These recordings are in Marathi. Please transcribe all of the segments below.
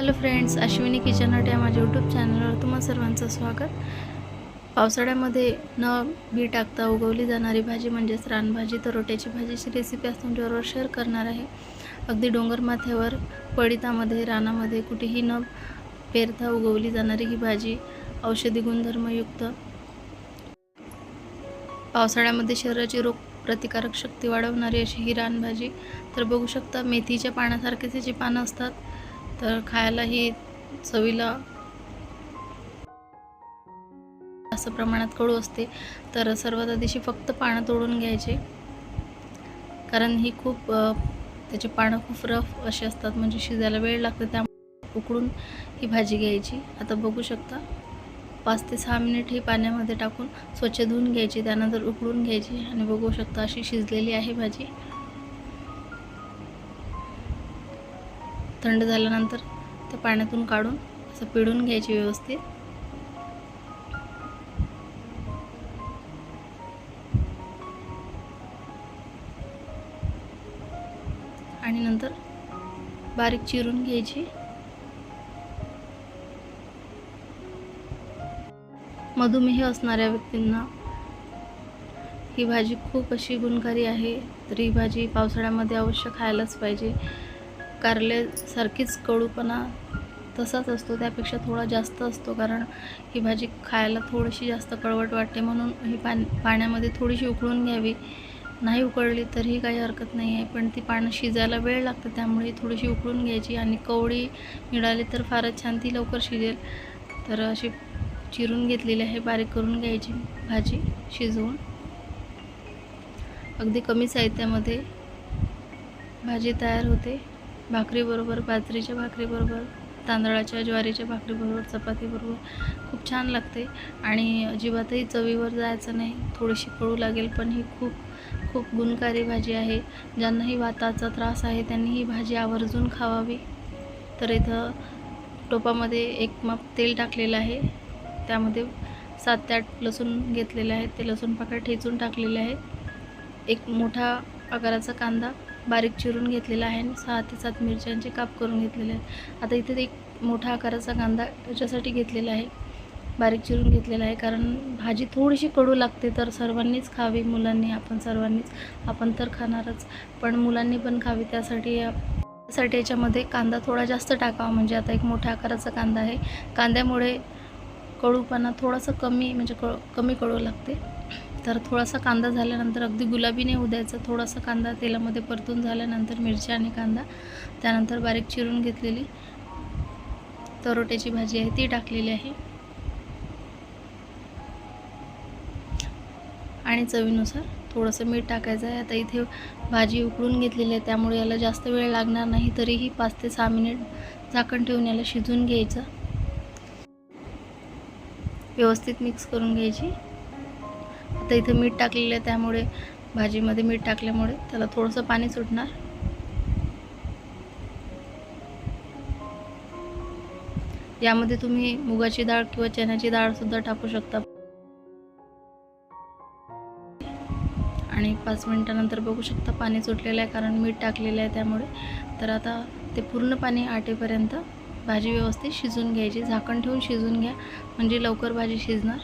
Hello friends Ashwini kitchen hut या माझ्या यूट्यूब चॅनलवर तुम्हा सर्वांचं स्वागत. पावसाळ्यामध्ये न बी टाकता उगवली जाणारी भाजी म्हणजेच रानभाजी तर रोट्याची भाजीची रेसिपी आज तुमच्याबरोबर शेअर करणार आहे. अगदी डोंगर माथ्यावर पडितामध्ये रानामध्ये कुठेही न पेरता उगवली जाणारी ही भाजी औषधी गुणधर्मयुक्त. पावसाळ्यामध्ये शरीराची रोग प्रतिकारक शक्ती वाढवणारी अशी ही रानभाजी तर बघू शकता मेथीच्या पानासारखेच याची पानं असतात. तर खायलाही चवीला असं प्रमाणात कडू असते. तर सर्वात आधीशी फक्त पानं तोडून घ्यायचे. कारण ही खूप त्याची त्याचे पानं खूप रफ असे असतात. म्हणजे शिजायला वेळ लागतो त्यामुळे उकडून ही भाजी घ्यायची. आता बघू शकता पाच ते सहा मिनिट ही पाण्यामध्ये टाकून स्वच्छ धुवून घ्यायची. त्यानंतर उकडून घ्यायची. आणि बघू शकता अशी शिजलेली आहे भाजी. थंड झाल्यानंतर ते पाण्यातून काढून असं पिळून घ्यायची व्यवस्थित. आणि नंतर बारीक चिरून घ्यायची. मधुमेह असणाऱ्या व्यक्तींना ही भाजी खूप अशी गुणकारी आहे तर ही भाजी पावसाळ्यामध्ये अवश्य खायलाच पाहिजे. कारल्यासारखीच कडूपणा तसाच असतो त्यापेक्षा थोडा जास्त असतो. कारण ही भाजी खायला थोडीशी जास्त कळवट वाटते म्हणून ही पान पाण्यामध्ये थोडीशी उकळून घ्यावी. नाही उकळली तरीही काही हरकत नाही आहे पण ती पानं शिजायला वेळ लागतं त्यामुळे थोडीशी उकळून घ्यायची आणि कवळी मिळाली तर फारच छान ती लवकर शिजेल. तर अशी चिरून घेतलेली आहे बारीक करून घ्यायची भाजी शिजवून. अगदी कमी साहित्यामध्ये भाजी तयार होते. भाकरीबरोबर बाजरीच्या भाकरीबरोबर तांदळाच्या ज्वारीच्या भाकरीबरोबर चपातीबरोबर खूप छान लागते. आणि अजिबातही चवीवर जायचं नाही. थोडीशी कळू लागेल पण ही खूप खूप गुणकारी भाजी आहे. ज्यांनाही वाताचा त्रास आहे त्यांनी ही भाजी आवर्जून खावावी. तर इथं टोपामध्ये एक माप तेल टाकलेलं आहे. त्यामध्ये सात ते आठ लसूण घेतलेले आहेत. ते लसूण पाकळ्या ठेचून टाकलेले आहेत. एक मोठा आकाराचा कांदा बारीक चिरून घेतलेला आहे आणि सहा ते सात मिरच्यांचे काप करून घेतलेले आहेत. आता इथे एक मोठा आकाराचा कांदा याच्यासाठी घेतलेला आहे. बारीक चिरून घेतलेला आहे कारण भाजी थोडीशी कडू लागते तर सर्वांनीच खावी मुलांनी आपण सर्वांनीच. आपण तर खाणारच पण मुलांनी पण खावी. त्यासाठी त्यासाठी याच्यामध्ये कांदा थोडा जास्त टाकावा. म्हणजे आता एक मोठ्या आकाराचा कांदा आहे. कांद्यामुळे कडूपणा थोडासा कमी म्हणजे क कमी कडू लागते. तर थोडासा कांदा झाल्यानंतर अगदी गुलाबी नाही होऊ थोडासा कांदा तेलामध्ये परतून झाल्यानंतर मिरच्या आणि कांदा. त्यानंतर बारीक चिरून घेतलेली तरोट्याची भाजी आहे ती टाकलेली आहे. आणि चवीनुसार थोडंसं मीठ टाकायचं आहे. आता इथे भाजी उकळून घेतलेली आहे त्यामुळे याला जास्त वेळ लागणार नाही. तरीही पाच ते सहा मिनिट झाकण ठेवून याला शिजून घ्यायचं. व्यवस्थित मिक्स करून घ्यायची. आता इथं मीठ टाकलेलं आहे त्यामुळे भाजीमध्ये मीठ टाकल्यामुळे त्याला थोडंसं पाणी सुटणार. यामध्ये तुम्ही मुगाची डाळ किंवा चण्याची डाळसुद्धा टाकू शकता. आणि पाच मिनटानंतर बघू शकता पाणी सुटलेलं आहे कारण मीठ टाकलेलं आहे त्यामुळे. तर आता ते पूर्ण पाणी आटेपर्यंत भाजी व्यवस्थित शिजून घ्यायची. झाकण ठेवून शिजून घ्या म्हणजे लवकर भाजी शिजणार.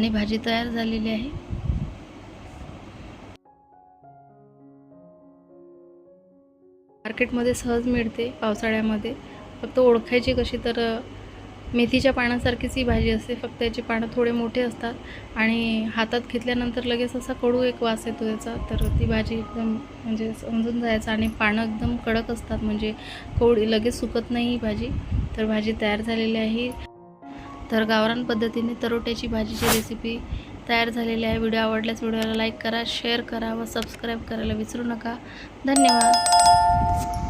आणि भाजी तयार झालेली आहे. मार्केटमध्ये सहज मिळते पावसाळ्यामध्ये. फक्त ओळखायची कशी तर मेथीच्या पानासारखीच ही भाजी असते. फक्त याची पानं थोडे मोठे असतात आणि हातात घेतल्यानंतर लगेच असा कडू एक वास येतो याचा. तर ती भाजी एकदम म्हणजे समजून जायचं आणि पानं एकदम कडक असतात. म्हणजे कोवळी लगेच सुकत नाही ही भाजी. तर भाजी तयार झालेली आहे. तर गावरान पद्धतीने तरोट्याची भाजीची रेसिपी तयार झालेली आहे. व्हिडिओ आवडल्यास व्हिडिओला लाईक करा शेअर करा व सबस्क्राईब करायला विसरू नका. धन्यवाद.